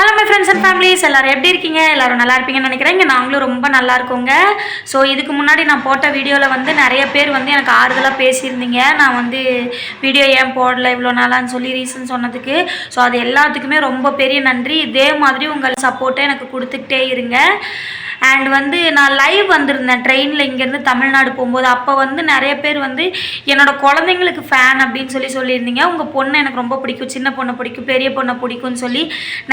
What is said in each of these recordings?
Hello my friends and families எல்லோரும் எப்படி இருக்கீங்க? எல்லோரும் நல்லா இருப்பீங்கன்னு நினைக்கிறேன். இங்கே நாங்களும் ரொம்ப நல்லா இருக்கோங்க. ஸோ இதுக்கு முன்னாடி நான் போட்ட வீடியோவில் வந்து நிறைய பேர் வந்து எனக்கு ஆறுதலாக பேசியிருந்தீங்க. நான் வந்து வீடியோ ஏன் போடல இவ்வளோ நாளான்னு சொல்லி ரீசன் சொன்னதுக்கு. ஸோ அது எல்லாத்துக்குமே ரொம்ப பெரிய நன்றி. இதே மாதிரி உங்கள் சப்போர்ட்டை எனக்கு கொடுத்துக்கிட்டே இருங்க. அண்ட் வந்து நான் லைவ் வந்திருந்தேன் ட்ரெயினில் இங்கேருந்து தமிழ்நாடு போகும்போது. அப்போ வந்து நிறைய பேர் வந்து என்னோட குழந்தைங்களுக்கு ஃபேன் அப்படின்னு சொல்லி சொல்லியிருந்தீங்க. உங்கள் பொண்ணு எனக்கு ரொம்ப பிடிக்கும். சின்ன பொண்ணை பிடிக்கும் பெரிய பொண்ணை பிடிக்கும்னு சொல்லி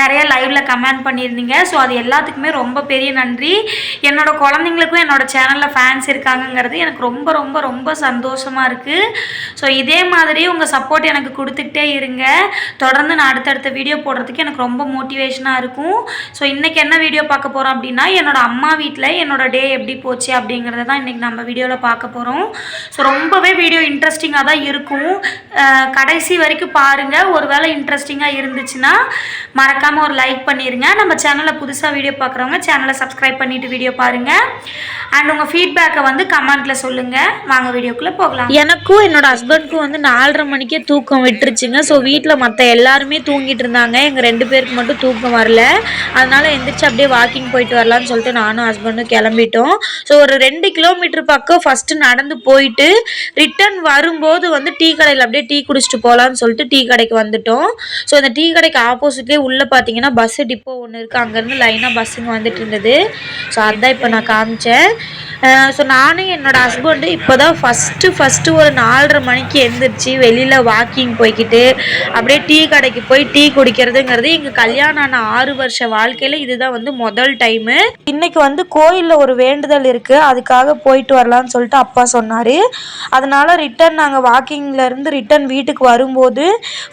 நிறைய லைவில் கமெண்ட் பண்ணியிருந்தீங்க. ஸோ அது எல்லாத்துக்குமே ரொம்ப பெரிய நன்றி. என்னோட குழந்தைங்களுக்கும் என்னோட சேனலில் ஃபேன்ஸ் இருக்காங்கங்கிறது எனக்கு ரொம்ப ரொம்ப ரொம்ப சந்தோஷமாக இருக்குது ஸோ இதே மாதிரி உங்கள் சப்போர்ட் எனக்கு கொடுத்துக்கிட்டே இருங்க. தொடர்ந்து நான் அடுத்தடுத்த வீடியோ போடுறதுக்கு எனக்கு ரொம்ப மோட்டிவேஷனாக இருக்கும். ஸோ இன்றைக்கி என்ன வீடியோ பார்க்க போகிறோம் அப்படின்னா என்னோட அம்மா அம்மா வீட்டில் என்னோட டே எப்படி போச்சு அப்படிங்கிறத தான் இன்றைக்கி நம்ம வீடியோவில் பார்க்க போகிறோம் ஸோ ரொம்பவே வீடியோ இன்ட்ரெஸ்டிங்காக தான் இருக்கும். கடைசி வரைக்கும் பாருங்கள் ஒரு வேளை இன்ட்ரெஸ்டிங்காக இருந்துச்சுன்னா மறக்காமல் ஒரு லைக் பண்ணிடுங்க நம்ம சேனலில் புதுசாக வீடியோ பார்க்குறவங்க சேனலை சப்ஸ்கிரைப் பண்ணிவிட்டு வீடியோ பாருங்கள் அண்ட் உங்கள் ஃபீட்பேக்கை வந்து கமெண்ட்டில் சொல்லுங்கள் வாங்க வீடியோக்குள்ளே போகலாம். எனக்கும் என்னோட ஹஸ்பண்ட்க்கும் வந்து நாலரை மணிக்கே தூக்கம் விட்டுருச்சுங்க. ஸோ வீட்டில் மற்ற எல்லாருமே தூங்கிட்டு இருந்தாங்க. எங்கள் ரெண்டு பேருக்கு மட்டும் தூக்கம் வரல. அதனால எந்திரிச்சு அப்படியே வாக்கிங் போயிட்டு வரலான்னு சொல்லிட்டு நான் நானும் ஹஸ்பண்டும் கிளம்பிட்டோம். ஸோ ஒரு ரெண்டு கிலோமீட்டர் பக்கம் ஃபஸ்ட்டு நடந்து போயிட்டு ரிட்டர்ன் வரும்போது வந்து டீ கடையில் அப்படியே டீ குடிச்சிட்டு போகலான்னு சொல்லிட்டு டீ கடைக்கு வந்துட்டோம். ஸோ அந்த டீ கடைக்கு ஆப்போசிட்லேயே உள்ளே பார்த்தீங்கன்னா பஸ்ஸு டிப்போ ஒன்று இருக்குது அங்கேருந்து லைனாக பஸ்ஸுங்க வந்துட்டு இருந்தது. ஸோ அதுதான் இப்போ நான் காமிச்சேன். ஸோ நானும் என்னோட ஹஸ்பண்டு இப்போ தான் ஃபஸ்ட்டு ஃபஸ்ட்டு ஒரு நாலரை மணிக்கு எழுந்திரிச்சு வெளியில் வாக்கிங் போய்க்கிட்டு அப்படியே டீ கடைக்கு போய் டீ குடிக்கிறதுங்கிறது எங்கள் கல்யாணம் ஆன ஆறு வருஷ வாழ்க்கையில் இதுதான் வந்து முதல் டைமு இன்றைக்கி வந்து கோயிலில் ஒரு வேண்டுதல் இருக்குது அதுக்காக போயிட்டு வரலான்னு சொல்லிட்டு அப்பா சொன்னார். அதனால் ரிட்டர்ன் நாங்கள் வாக்கிங்லேருந்து ரிட்டர்ன் வீட்டுக்கு வரும்போது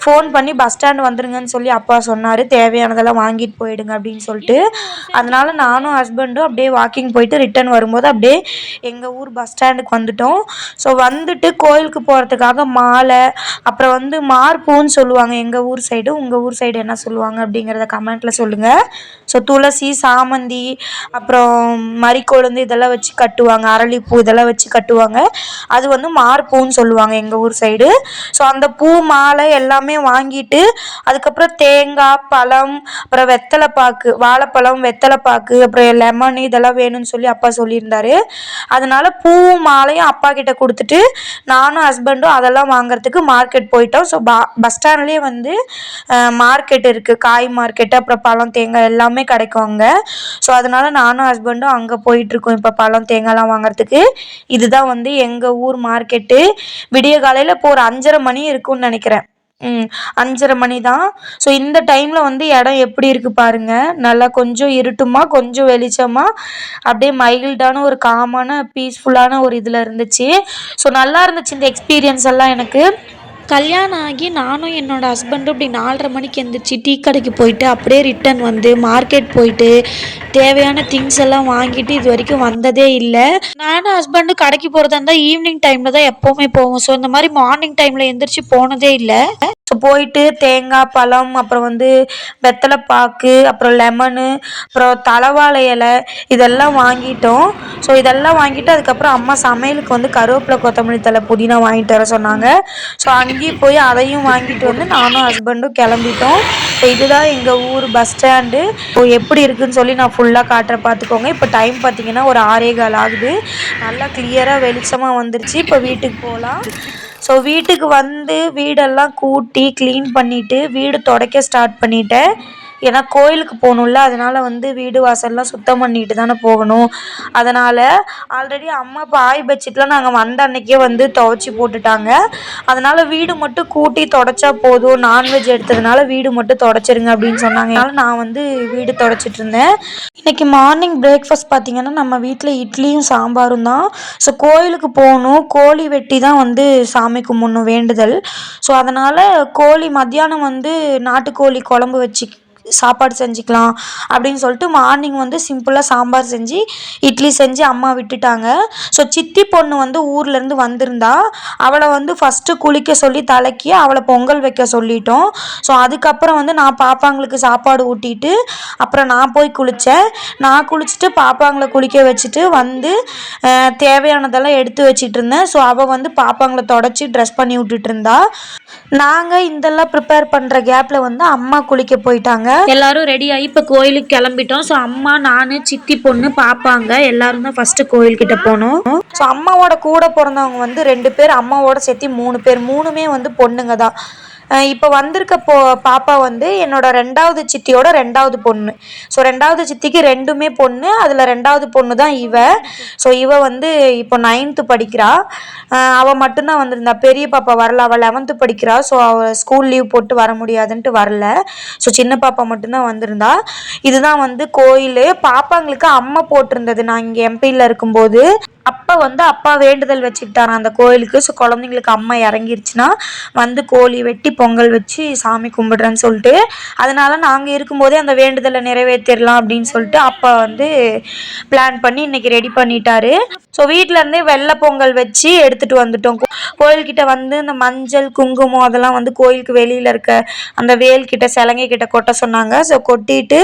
ஃபோன் பண்ணி பஸ் ஸ்டாண்ட் வந்துருங்கன்னு சொல்லி அப்பா சொன்னார். தேவையானதெல்லாம் வாங்கிட்டு போயிடுங்க அப்படின்னு சொல்லிட்டு. அதனால் நானும் ஹஸ்பண்டும் அப்படியே வாக்கிங் போயிட்டு ரிட்டன் வரும்போது அப்படியே எங்கள் ஊர் பஸ் ஸ்டாண்டுக்கு வந்துட்டோம். ஸோ வந்துட்டு கோயிலுக்கு போகிறதுக்காக மாலை அப்புறம் வந்து மார்பூன்னு சொல்லுவாங்க எங்கள் ஊர் சைடு உங்கள் ஊர் சைடு என்ன சொல்லுவாங்க அப்படிங்கிறத கமெண்ட்டில் சொல்லுங்கள் ஸோ துளசி சாமந்தி அப்புறம் மறிக்கொழுந்து இதெல்லாம் வச்சு கட்டுவாங்க. அரளிப்பூ இதெல்லாம் வச்சு கட்டுவாங்க. அது வந்து மார்பூன்னு சொல்லுவாங்க எங்கள் ஊர் சைடு ஸோ அந்த பூ மாலை எல்லாமே வாங்கிட்டு அதுக்கப்புறம் தேங்காய் பழம் அப்புறம் வெத்தலைப்பாக்கு வாழைப்பழம் வெத்தலைப்பாக்கு அப்புறம் லெமன் இதெல்லாம் வேணும்னு சொல்லி அப்பா சொல்லியிருந்தாரு. அதனால பூவும் மாலையும் அப்பா கிட்ட கொடுத்துட்டு நானும் ஹஸ்பண்டும் அதெல்லாம் வாங்குறதுக்கு மார்க்கெட் போயிட்டோம். ஸோ பா பஸ் ஸ்டாண்ட்லேயே வந்து மார்க்கெட் இருக்குது காய் மார்க்கெட்டு அப்புறம் பழம் தேங்காய் எல்லாமே கிடைக்கும் அங்கே. ஸோ அதனால நானும் ஹஸ்பண்டும் அங்கே போயிட்டுருக்கோம். இப்போ பழம் தேங்காய்லாம் வாங்குறதுக்கு. இதுதான் வந்து எங்கள் ஊர் மார்க்கெட்டு விடிய காலையில் இப்போ ஒரு அஞ்சரை மணி இருக்கும்னு நினைக்கிறேன். அஞ்சரை மணி தான். ஸோ இந்த டைமில் வந்து இடம் எப்படி இருக்குது பாருங்கள் நல்லா கொஞ்சம் இருட்டுமா கொஞ்சம் வெளிச்சமாக அப்படியே மைல்டான ஒரு காமான பீஸ்ஃபுல்லான ஒரு இதில் இருந்துச்சு. ஸோ நல்லா இருந்துச்சு இந்த எக்ஸ்பீரியன்ஸ் எல்லாம் எனக்கு. கல்யாணம் ஆகி நானும் என்னோட ஹஸ்பண்டும் இப்படி நாலரை மணிக்கு எழுந்திரிச்சி டீ கடைக்கு போயிட்டு அப்படியே ரிட்டன் வந்து மார்க்கெட் போயிட்டு தேவையான திங்ஸ் எல்லாம் வாங்கிட்டு இது வரைக்கும் வந்ததே இல்லை. நானும் ஹஸ்பண்டும் கடைக்கு போகிறதா இருந்தால் ஈவினிங் டைமில் தான் எப்போவுமே போவோம். ஸோ இந்த மாதிரி மார்னிங் டைமில் எந்திரிச்சு போனதே இல்லை. ஸோ போயிட்டு தேங்காய் பழம் அப்புறம் வந்து வெத்தலை பாக்கு அப்புறம் லெமனு அப்புறம் தலைவாழை இலை இதெல்லாம் வாங்கிட்டோம். ஸோ இதெல்லாம் வாங்கிட்டு அதுக்கப்புறம் அம்மா சமையலுக்கு வந்து கருவேப்பிலை கொத்தமல்லி தலை புதினா வாங்கிட்டு வர சொன்னாங்க. ஸோ அங்கே அங்கேயும் போய் அதையும் வாங்கிட்டு வந்து நானும் ஹஸ்பண்டும் கிளம்பிட்டோம். ஸோ இதுதான் எங்கள் ஊர் பஸ் ஸ்டாண்டு இப்போ எப்படி இருக்குன்னு சொல்லி நான் ஃபுல்லாக காட்டுற பார்த்துக்கோங்க இப்போ டைம் பார்த்தீங்கன்னா ஒரு ஆறே கால் ஆகுது. நல்லா கிளியராக வெளிச்சமாக வந்துருச்சு. இப்போ வீட்டுக்கு போகலாம் ஸோ வீட்டுக்கு வந்து வீடெல்லாம் கூட்டி க்ளீன் பண்ணிவிட்டு வீடு துடைக்க ஸ்டார்ட் பண்ணிட்டேன். ஏன்னா கோயிலுக்கு போகணும்ல அதனால் வந்து வீடு வாசல்லாம் சுத்தம் பண்ணிட்டு தானே போகணும். அதனால் ஆல்ரெடி அம்மா இப்போ ஆய் பெட்ஷீட்லாம் நாங்கள் வந்த அன்னைக்கே வந்து துவைச்சி போட்டுட்டாங்க. அதனால் வீடு மட்டும் கூட்டி தொடச்சா போதும். நான்வெஜ் எடுத்ததுனால வீடு மட்டும் தொடச்சிருங்க அப்படின்னு சொன்னாங்க. நான் வந்து வீடு தொடச்சிட்டு இருந்தேன். இன்னைக்கு மார்னிங் பிரேக்ஃபாஸ்ட் பார்த்தீங்கன்னா நம்ம வீட்டில் இட்லியும் சாம்பாரும் தான். ஸோ கோயிலுக்கு போகணும். கோழி வெட்டி தான் வந்து சாமி கும்பிடணும் வேண்டுதல். ஸோ அதனால் கோழி மத்தியானம் வந்து நாட்டுக்கோழி குழம்பு வச்சு சாப்பாடு செஞ்சுக்கலாம் அப்படின்னு சொல்லிட்டு மார்னிங் வந்து சிம்பிளாக சாம்பார் செஞ்சு இட்லி செஞ்சு அம்மா விட்டுட்டாங்க. ஸோ சித்தி பொண்ணு வந்து ஊர்லேருந்து வந்திருந்தா அவளை வந்து ஃபஸ்ட்டு குளிக்க சொல்லி தலைக்கி அவளை பொங்கல் வைக்க சொல்லிட்டோம். ஸோ அதுக்கப்புறம் வந்து நான் பாப்பாங்களுக்கு சாப்பாடு ஊட்டிட்டு அப்புறம் நான் போய் குளித்தேன் நான் குளிச்சுட்டு பாப்பாங்களை குளிக்க வச்சுட்டு வந்து தேவையானதெல்லாம் எடுத்து வச்சிட்டு இருந்தேன். ஸோ அவள் வந்து பாப்பாங்களை தொடச்சி ட்ரெஸ் பண்ணி விட்டுட்டு இருந்தா. நாங்கள் இதெல்லாம் ப்ரிப்பேர் பண்ணுற கேப்பில் வந்து அம்மா குளிக்க போயிட்டாங்க. எல்லாரும் ரெடி ஆகி இப்போ கோயிலுக்கு கிளம்பிட்டோம். ஸோ அம்மா நான் சித்தி பொண்ணு பாப்பாங்க. எல்லாரும் தான் ஃபர்ஸ்ட் கோயில்கிட்ட போனோம். ஸோ அம்மாவோட கூட பிறந்தவங்க வந்து ரெண்டு பேர் அம்மாவோட சேர்த்து மூணு பேர். மூணுமே வந்து பொண்ணுங்க தான். இப்போ வந்திருக்க போ பாப்பா வந்து என்னோட ரெண்டாவது சித்தியோட ரெண்டாவது பொண்ணு. ஸோ ரெண்டாவது சித்திக்கு ரெண்டுமே பொண்ணு அதில் ரெண்டாவது பொண்ணு தான் இவ. ஸோ இவ வந்து இப்போ நைன்த்து படிக்கிறா. அவள் மட்டும்தான் வந்திருந்தா. பெரிய பாப்பா வரல அவள் லெவன்த்து படிக்கிறா. ஸோ அவள் ஸ்கூல் லீவ் போட்டு வர முடியாதுன்ட்டு வரல. ஸோ சின்ன பாப்பா மட்டும்தான் வந்திருந்தா. இதுதான் வந்து கோயில். பாப்பாங்களுக்கு அம்மா போட்டிருந்தது. நான் இங்கே எம்பியில் இருக்கும்போது. அப்பா வந்து அப்பா வேண்டுதல் வச்சுக்கிட்டாரான் அந்த கோயிலுக்கு. ஸோ குழந்தைங்களுக்கு அம்மா இறங்கிருச்சுன்னா வந்து கோழி வெட்டி பொங்கல் வச்சு சாமி கும்பிடுறேன்னு சொல்லிட்டு அதனால நாங்கள் இருக்கும்போதே அந்த வேண்டுதலை நிறைவேற்றிடலாம் அப்படின்னு சொல்லிட்டு அப்பா வந்து பிளான் பண்ணி இன்னைக்கு ரெடி பண்ணிட்டாரு. ஸோ வீட்டிலேருந்தே வெள்ளை பொங்கல் வச்சு எடுத்துகிட்டு வந்துட்டோம். கோயில்கிட்ட வந்து இந்த மஞ்சள் குங்குமம் அதெல்லாம் வந்து கோயிலுக்கு வெளியில் இருக்க அந்த வேல்கிட்ட சிலங்கை கிட்ட கொட்ட சொன்னாங்க. ஸோ கொட்டிட்டு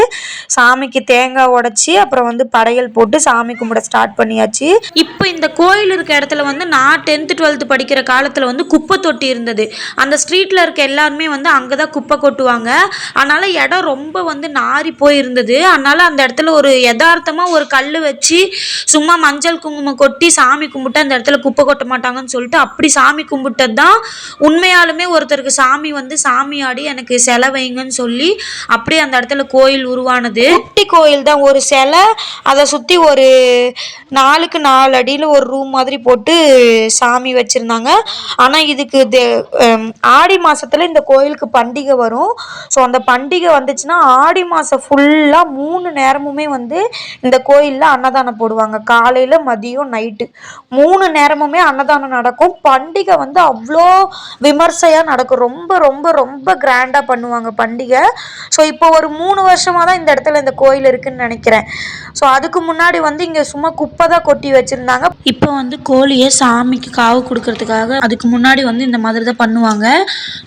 சாமிக்கு தேங்காய் உடச்சி அப்புறம் வந்து படையல் போட்டு சாமி கும்பிட ஸ்டார்ட் பண்ணியாச்சு. இப்போ இந்த கோயில் இருக்க இடத்துல வந்து நான் டென்த்து டுவெல்த்து படிக்கிற காலத்தில் வந்து குப்பை தொட்டி இருந்தது. அந்த ஸ்ட்ரீட்டில் இருக்க எல்லாருமே வந்து அங்கே தான் குப்பை கொட்டுவாங்க. அதனால் இடம் ரொம்ப வந்து நாறி போயிருந்தது. அதனால் அந்த இடத்துல ஒரு யதார்த்தமாக ஒரு கல் வச்சு சும்மா மஞ்சள் குங்குமம் கொட்டி சாமி கும்பிட்டு அந்த இடத்துல குப்பை கொட்ட மாட்டாங்கன்னு சொல்லிட்டு அப்படி சாமி கும்பிட்டது தான் உண்மையாலுமே ஒருத்தருக்கு சாமி வந்து சாமி ஆடி எனக்கு சிலை வைங்கன்னு சொல்லி அப்படியே அந்த இடத்துல கோயில் உருவானது. குட்டி கோயில் தான். ஒரு சிலை அதை சுற்றி ஒரு நாலுக்கு நாலு அடியில் ஒரு ரூம் மாதிரி போட்டு சாமி வச்சுருந்தாங்க. ஆனால் இதுக்கு ஆடி மாதத்தில் இந்த கோயிலுக்கு பண்டிகை வரும். ஸோ அந்த பண்டிகை வந்துச்சுன்னா ஆடி மாதம் ஃபுல்லாக மூணு நேரமுமே வந்து இந்த கோயிலில் அன்னதானம் போடுவாங்க. காலையில் மதியம் நைட்டு மூணு நேரமுமே அன்னதானம் நடக்கும். பண்டிகை வந்து அவ்வளோ விமர்சையாக நடக்கும். ரொம்ப ரொம்ப ரொம்ப கிராண்டாக பண்ணுவாங்க பண்டிகை. ஸோ இப்போ ஒரு மூணு வருஷமாக தான் இந்த இடத்துல இந்த கோயில் இருக்குன்னு நினைக்கிறேன். ஸோ அதுக்கு முன்னாடி வந்து இங்கே சும்மா குப்பை தான் கொட்டி வச்சுருந்தாங்க. இப்போ வந்து கோழியை சாமிக்கு காவு கொடுக்கறதுக்காக அதுக்கு முன்னாடி வந்து இந்த மாதிரி தான் பண்ணுவாங்க.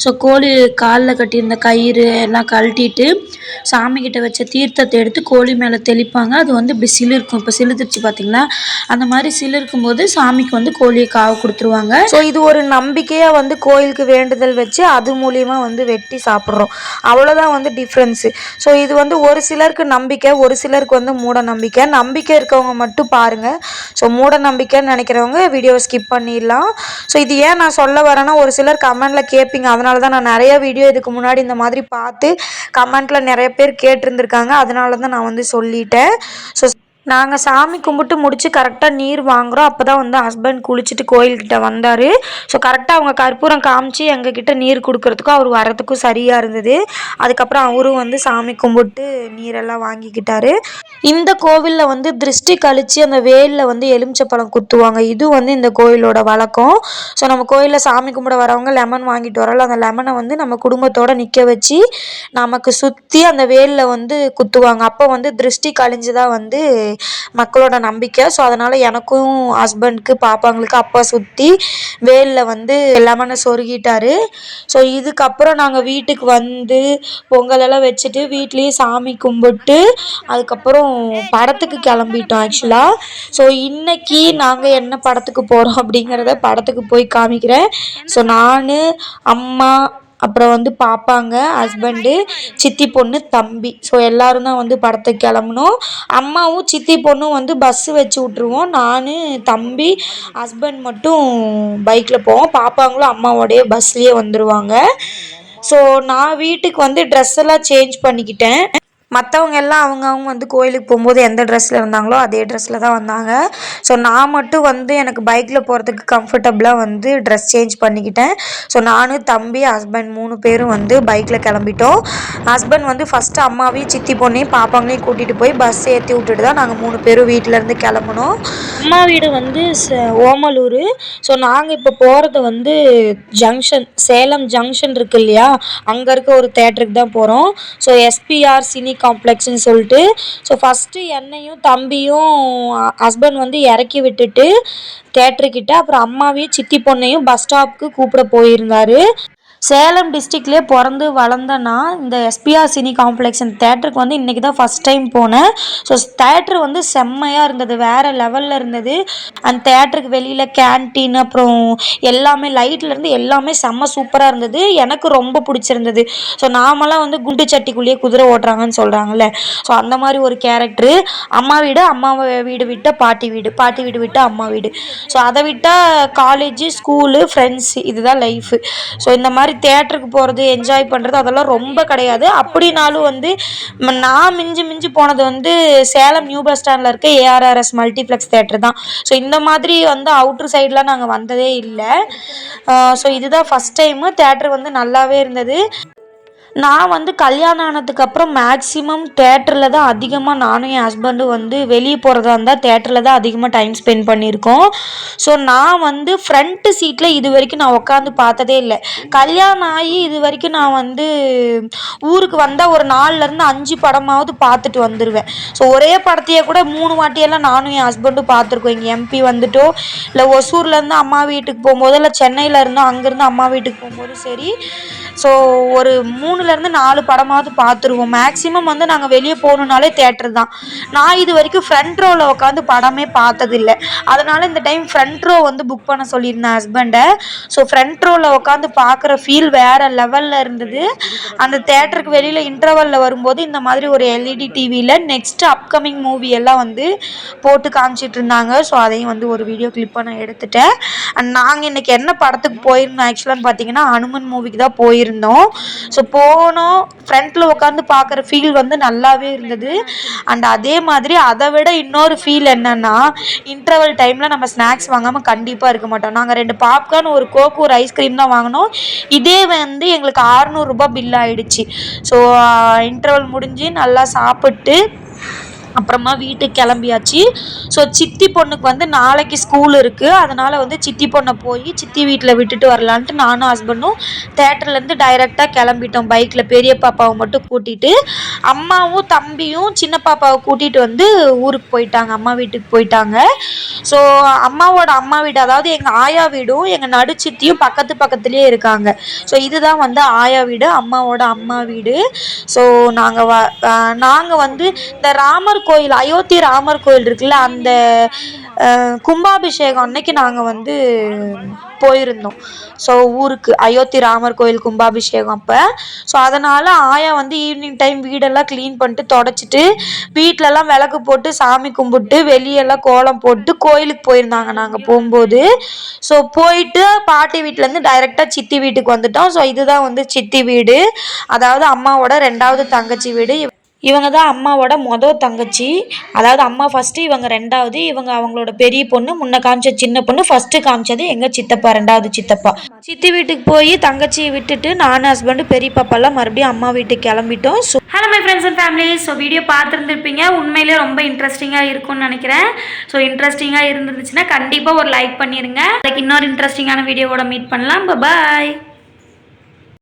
ஸோ கோழி காலில் கட்டியிருந்த கயிறு எல்லாம் கழட்டிட்டு சாமிக்கிட்ட வச்ச தீர்த்தத்தை எடுத்து கோழி மேலே தெளிப்பாங்க. அது வந்து இப்படி சிலிர்க்கும். இப்போ சிலுத்துருச்சு பார்த்தீங்களா? அந்த மாதிரி சிலிர்க்கும் இருக்கும்போது சாமிக்கு வந்து கோழியை காவு கொடுத்துருவாங்க. ஸோ இது ஒரு நம்பிக்கையாக வந்து கோயிலுக்கு வேண்டுதல் வச்சு அது மூலியமா வந்து வெட்டி சாப்பிட்றோம். அவ்வளோதான் வந்து டிஃப்ரென்ஸு ஸோ இது வந்து ஒரு சிலருக்கு நம்பிக்கை ஒரு சிலருக்கு வந்து மூட நம்பிக்கை. நம்பிக்கை இருக்கவங்க மட்டும் பாருங்கள் ஸோ மூட நம்பிக்கைன்னு நினைக்கிறவங்க வீடியோ ஸ்கிப் பண்ணிடலாம். ஸோ இது ஏன் நான் சொல்ல வரேன்னா ஒரு சிலர் கமெண்டில் கேட்பீங்க. அதனால தான் நான் நிறைய வீடியோ இதுக்கு முன்னாடி இந்த மாதிரி பார்த்து கமெண்ட்டில் நிறைய பேர் கேட்டிருந்துருக்காங்க. அதனால தான் நான் வந்து சொல்லிட்டேன். ஸோ நாங்கள் சாமி கும்பிட்டு முடித்து கரெக்டாக நீர் வாங்குகிறோம் அப்போ தான் வந்து ஹஸ்பண்ட் குளிச்சுட்டு கோயில்கிட்ட வந்தார். ஸோ கரெக்டாக அவங்க கற்பூரம் காமிச்சு எங்ககிட்ட நீர் கொடுக்குறதுக்கும் அவர் வரதுக்கும் சரியாக இருந்தது. அதுக்கப்புறம் அவரும் வந்து சாமி கும்பிட்டு நீரெல்லாம் வாங்கிக்கிட்டாரு. இந்த கோவிலில் வந்து திருஷ்டி கழித்து அந்த வேலில் வந்து எலுமிச்சப்பழம் குத்துவாங்க. இது வந்து இந்த கோயிலோட வழக்கம். ஸோ நம்ம கோயிலில் சாமி கும்பிட வரவங்க லெமன் வாங்கிட்டு வரல அந்த லெமனை வந்து நம்ம குடும்பத்தோடு நிற்க வச்சு நமக்கு சுற்றி அந்த வேலில் வந்து குத்துவாங்க. அப்போ வந்து திருஷ்டி கழிஞ்சு தான் வந்து மக்களோட நம்பிக்கை. ஸோ அதனால் எனக்கும் ஹஸ்பண்ட்க்கு பாப்பாங்களுக்கு அப்பா சுற்றி வேலில் வந்து எல்லாமே சொருகிட்டாரு. ஸோ இதுக்கப்புறம் நாங்கள் வீட்டுக்கு வந்து பொங்கலெல்லாம் வச்சுட்டு வீட்லேயே சாமி கும்பிட்டு அதுக்கப்புறம் படத்துக்கு கிளம்பிட்டோம் ஆக்சுவலாக ஸோ இன்னைக்கு நாங்கள் என்ன படத்துக்கு போகிறோம் அப்படிங்கிறத படத்துக்கு போய் காமிக்கிறேன். ஸோ நான் அம்மா அப்புறம் வந்து பாப்பாங்க ஹஸ்பண்டு சித்தி பொண்ணு தம்பி. ஸோ எல்லோரும் தான் வந்து படத்துக்கு கிளம்புனோம் அம்மாவும் சித்தி பொண்ணும் வந்து பஸ்ஸு வச்சு விட்ருவோம் நான் தம்பி ஹஸ்பண்ட் மட்டும் பைக்கில் போவோம். பாப்பாங்களும் அம்மாவோடைய பஸ்லேயே வந்துடுவாங்க ஸோ நான் வீட்டுக்கு வந்து ட்ரெஸ் எல்லாம் சேஞ்ச் பண்ணிக்கிட்டேன். மற்றவங்க எல்லாம் அவங்கவுங்க வந்து கோயிலுக்கு போகும்போது எந்த ட்ரெஸ்ஸில் இருந்தாங்களோ அதே ட்ரெஸ்ஸில் தான் வந்தாங்க. ஸோ நான் மட்டும் வந்து எனக்கு பைக்கில் போகிறதுக்கு கம்ஃபர்டபுளாக வந்து ட்ரெஸ் சேஞ்ச் பண்ணிக்கிட்டேன். ஸோ நானும் தம்பி ஹஸ்பண்ட் மூணு பேரும் வந்து பைக்கில் கிளம்பிட்டோம். ஹஸ்பண்ட் வந்து ஃபஸ்ட்டு அம்மாவையும் சித்தி பொண்ணையும் பாப்பாங்களையும் கூட்டிகிட்டு போய் பஸ் ஏற்றி விட்டுட்டு தான் நாங்கள் மூணு பேரும் வீட்டிலேருந்து கிளம்புனோம். அம்மா வீடு வந்து ச- ஓமலூர். ஸோ நாங்கள் இப்போ போகிறது வந்து ஜங்ஷன் சேலம் ஜங்ஷன் இருக்கு இல்லையா? அங்கே இருக்க ஒரு தேட்டருக்கு தான் போகிறோம் ஸோ எஸ்பிஆர் சினி காம்ப்ளெக்ஸ்னு சொல்லிட்டு. ஸோ ஃபஸ்ட்டு என்னையும் தம்பியும் ஹஸ்பண்ட் வந்து இறக்கி விட்டுட்டு தேட்டருக்கிட்ட அப்புறம் அம்மாவையும் சித்தி பொண்ணையும் பஸ் ஸ்டாப்புக்கு கூப்பிட போயிருந்தார். சேலம் டிஸ்ட்ரிக்ட்லேயே பிறந்து வளர்ந்தேன்னா இந்த எஸ்பிஆர் சினி காம்ப்ளெக்ஸ் இந்த தேட்டருக்கு வந்து இன்றைக்கி தான் ஃபஸ்ட் டைம் போனேன். ஸோ தேட்ரு வந்து செம்மையாக இருந்தது. வேறு லெவலில் இருந்தது. அந்த தேட்டருக்கு வெளியில் கேன்டீன் அப்புறம் எல்லாமே லைட்லேருந்து எல்லாமே செம்ம சூப்பராக இருந்தது. எனக்கு ரொம்ப பிடிச்சிருந்தது. ஸோ நாமெல்லாம் வந்து குண்டு சட்டிக்குள்ளேயே குதிரை ஓட்டுறாங்கன்னு சொல்கிறாங்கல்ல ஸோ அந்த மாதிரி ஒரு கேரக்டரு அம்மா வீடு அம்மா வீடு விட்ட பாட்டி வீடு. பாட்டி வீடு விட்டு அம்மா வீடு. ஸோ அதை விட்டால் காலேஜு ஸ்கூலு ஃப்ரெண்ட்ஸ் இதுதான் லைஃபு ஸோ இந்த மாதிரி தேட்டருக்கு போகிறது என்ஜாய் பண்ணுறது அதெல்லாம் ரொம்ப கிடையாது. அப்படின்னாலும் வந்து நான் மிஞ்சி மிஞ்சி போனது வந்து சேலம் நியூ பஸ் ஸ்டாண்டில் இருக்க ஏஆர்ஆர்எஸ் மல்டிப்ளெக்ஸ் தேட்டர் தான். ஸோ இந்த மாதிரி வந்து அவுட்ரு சைட்லாம் நாங்கள் வந்ததே இல்லை. ஸோ இதுதான் ஃபஸ்ட் டைமு தேட்டர் வந்து நல்லாவே இருந்தது. நான் வந்து கல்யாணம் ஆனதுக்கப்புறம் மேக்ஸிமம் தேட்டரில் தான் அதிகமாக நானும் என் ஹஸ்பண்டும் வந்து வெளியே போகிறதா இருந்தால் தேட்டரில் தான் அதிகமாக டைம் ஸ்பெண்ட் பண்ணியிருக்கோம். ஸோ நான் வந்து ஃப்ரண்ட்டு சீட்டில் இது வரைக்கும் நான் உட்காந்து பார்த்ததே இல்லை. கல்யாணம் ஆகி இது வரைக்கும் நான் வந்து ஊருக்கு வந்தால் ஒரு நாலுலேருந்து அஞ்சு படமாவது பார்த்துட்டு வந்துடுவேன் ஸோ ஒரே படத்தையே கூட மூணு வாட்டியெல்லாம் நானும் என் ஹஸ்பண்டும் பார்த்துருக்கோம். இங்கே எம்பி வந்துட்டோ இல்லை ஒசூர்லேருந்து அம்மா வீட்டுக்கு போகும்போது இல்லை சென்னையில் இருந்தோம் அங்கேருந்து அம்மா வீட்டுக்கு போகும்போதும் சரி ஸோ ஒரு மூணுலேருந்து நாலு படமாவது பார்த்துருவோம் மேக்ஸிமம் வந்து நாங்கள் வெளியே போகணுன்னாலே தேட்டர் தான். நான் இது வரைக்கும் ஃப்ரண்ட் ரோவில் உட்காந்து படமே பார்த்ததில்ல. அதனால் இந்த டைம் ஃப்ரண்ட் ரோ வந்து புக் பண்ண சொல்லியிருந்தேன் ஹஸ்பண்டை ஸோ ஃப்ரண்ட் ரோவில் உட்காந்து பார்க்குற ஃபீல் வேறு லெவலில் இருந்தது. அந்த தேட்டருக்கு வெளியில் இன்டர்வலில் வரும்போது இந்த மாதிரி ஒரு எல்இடி டிவியில் நெக்ஸ்ட் அப்கமிங் மூவி எல்லாம் வந்து போட்டு காமிச்சிட்டு இருந்தாங்க. ஸோ அதையும் வந்து ஒரு வீடியோ கிளிப்பாக நான் எடுத்துட்டேன். அண்ட் நாங்கள் இன்றைக்கி என்ன படத்துக்கு போயிருந்தோம் ஆக்சுவலான்னு பார்த்தீங்கன்னா அனுமன் மூவிக்கு தான் போயிருந்தோம். ஸோ போனோம். ஃப்ரண்ட்டில் உட்காந்து பார்க்குற ஃபீல் வந்து நல்லாவே இருந்தது. அண்ட் அதே மாதிரி அதை விட இன்னொரு ஃபீல் என்னன்னா இன்டர்வல் டைமில் நம்ம ஸ்நாக்ஸ் வாங்காமல் கண்டிப்பாக இருக்க மாட்டோம். நாங்கள் ரெண்டு பாப்கார்ன் ஒரு கோக் ஒரு ஐஸ்கிரீம் தான் வாங்கினோம். இதே வந்து எங்களுக்கு ஆறுநூறுபா பில் ஆயிடுச்சு. ஸோ இன்டர்வல் முடிஞ்சு நல்லா சாப்பிட்டு அப்புறமா வீட்டுக்கு கிளம்பியாச்சு. ஸோ சித்தி பொண்ணுக்கு வந்து நாளைக்கு ஸ்கூல் இருக்குது அதனால் வந்து சித்தி பொண்ணை போய் சித்தி வீட்டில் விட்டுட்டு வரலான்ட்டு நானும் ஹஸ்பண்டும் தேட்டர்லேருந்து டைரெக்டாக கிளம்பிட்டோம். பைக்கில் பெரிய பாப்பாவை மட்டும் கூட்டிகிட்டு அம்மாவும் தம்பியும் சின்ன பாப்பாவை கூட்டிகிட்டு வந்து ஊருக்கு போயிட்டாங்க. அம்மா வீட்டுக்கு போயிட்டாங்க. ஸோ அம்மாவோட அம்மா வீடு அதாவது எங்கள் ஆயா வீடும் எங்கள் நடு சித்தியும் பக்கத்து பக்கத்துலேயே இருக்காங்க. ஸோ இதுதான் வந்து ஆயா வீடு அம்மாவோட அம்மா வீடு. ஸோ நாங்கள் வ நாங்கள் வந்து இந்த ராமர் கோயில் அயோத்தி ராமர் கோயில் இருக்குல்ல அந்த கும்பாபிஷேகம் அன்னைக்கு நாங்கள் வந்து போயிருந்தோம். ஸோ ஊருக்கு அயோத்தி ராமர் கோயில் கும்பாபிஷேகம் அப்போ. ஸோ அதனால் ஆயா வந்து ஈவினிங் டைம் வீடெல்லாம் க்ளீன் பண்ணிட்டு தொடச்சிட்டு வீட்டிலலாம் விளக்கு போட்டு சாமி கும்பிட்டு வெளியெல்லாம் கோலம் போட்டு கோயிலுக்கு போயிருந்தாங்க நாங்கள் போகும்போது. ஸோ போயிட்டு பாட்டி வீட்டிலேருந்து டைரெக்டாக சித்தி வீட்டுக்கு வந்துட்டோம். ஸோ இதுதான் வந்து சித்தி வீடு. அதாவது அம்மாவோட ரெண்டாவது தங்கச்சி வீடு. இவங்க தான் அம்மாவோட மொதல் தங்கச்சி. அதாவது அம்மா ஃபஸ்ட்டு இவங்க ரெண்டாவது இவங்க அவங்களோட பெரிய பொண்ணு முன்ன காமிச்ச சின்ன பொண்ணு ஃபஸ்ட்டு காமிச்சது எங்கள் சித்தப்பா ரெண்டாவது சித்தப்பா. சித்தி வீட்டுக்கு போய் தங்கச்சியை விட்டுட்டு நான் ஹஸ்பண்டு பெரிய பாப்பாலாம் மறுபடியும் அம்மா வீட்டுக்கு கிளம்பிட்டோம். So hello my friends and family so video பார்த்துருந்துருப்பீங்க. உண்மையிலே ரொம்ப இன்ட்ரெஸ்டிங்காக இருக்கும்னு நினைக்கிறேன். ஸோ இன்ட்ரெஸ்டிங்காக இருந்துச்சுன்னா கண்டிப்பாக ஒரு லைக் பண்ணிடுங்க அதுக்கு இன்னொரு இன்ட்ரெஸ்டிங்கான வீடியோவோட மீட் பண்ணலாம். பாய்